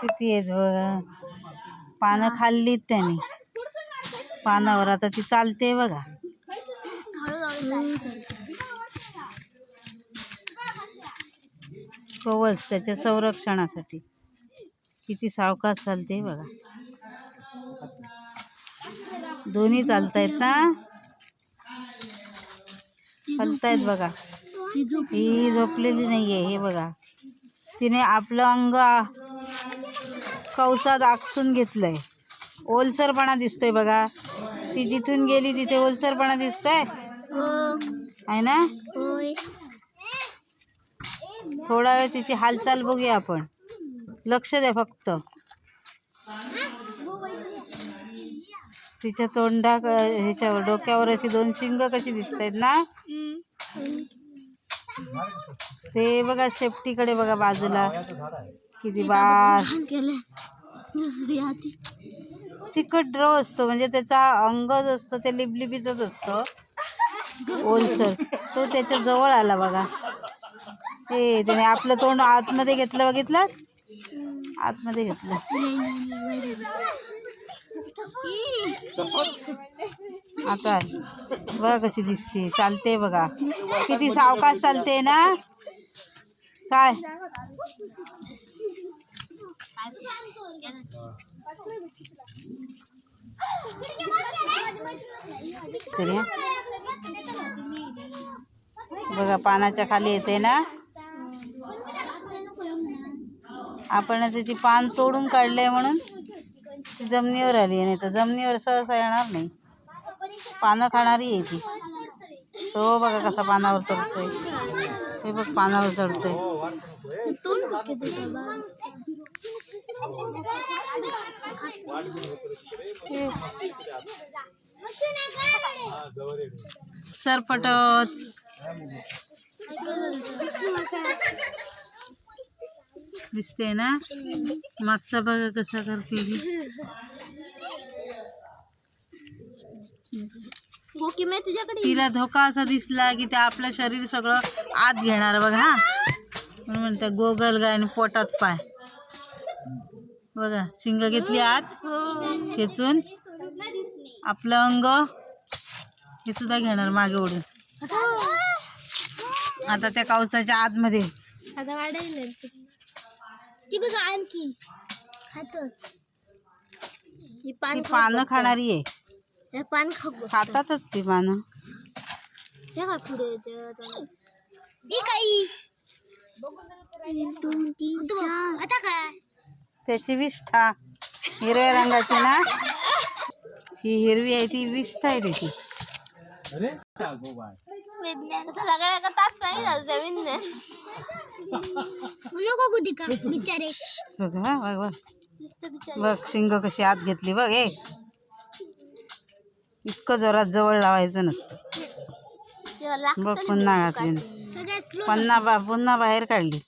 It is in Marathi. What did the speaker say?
किती आहेत बघा. पानं खाल्लीत त्याने. पानावर आता ती चालते बघा. कवच त्याच्या संरक्षणासाठी. किती सावकाश चालते बघा. दोन्ही चालतायत ना? हलतायत बघा. ही झोपलेली नाहीये हे बघा. तिने आपलं अंग कवचात आकसून घेतलंय. ओलसरपणा दिसतोय बघा. ती जिथून गेली तिथे ओलसरपणा दिसतोय? आहे ना? थोडा वेळ तिची हालचाल बघूया आपण. लक्ष द्या फक्त. तिच्या तोंडा ह्याच्यावर डोक्यावर अशी दोन शिंग कशी दिसत आहेत ना ते बघा सेफ्टीकडे बघा बाजूला. किती बार चिकट द्रव असतो म्हणजे त्याचा अंग जो असतो ते लिबलिबीतच असतं. ओलसर. तो त्याच्याजवळ आला बघा. हे त्याने आपलं तोंड आतमध्ये घेतलं बघितलं? आतमध्ये घेतलं. आता बघा कशी दिसते. चालते बघा. किती सावकाश चालते ना? काय? बघा पानाच्या खाली येते ना? आपण आता ती पान तोडून काढले म्हणून. ती जमिनीवर आली नाही तर जमिनीवर सहसा येणार नाही. पानं खाणारी आहे ती. तो बघा कसा पानावर चढतोय. हे बघ पानावर चढतोय. सरपटत. दिसते ना? मागचा बघा कसा करते. गोकी मी तुझ्याकडे तिला धोका असा दिसला की ते आपलं शरीर सगळं आत घेणार बघ हा. म्हणून म्हणतात गोगल गाय आणि पोटात पाय. बघा शिंग घेतली आत. खेचून. आपलं अंग. हे सुद्धा घेणार मागे ओढून. आता त्या कवचाच्या आतमध्ये. आता वाढायला ती बघा आणखी खात ही पानं खाणारी आहे. हे पान खाऊ खातातच ती पानं. हे काय पुढे मी काही. दोन तीन चार. आता काय? त्याची विष्ठा. हिरव्या रंगाची ना? ही हिरवी आहे ती विष्ठा आहे त्याची बघ बघ शिंग कशी आत घेतली बघ ए इतकं जोरात जवळ लावायचं नसतं. बघ पुन्हा घातली पुन्हा बा पुन्हा बाहेर काढली.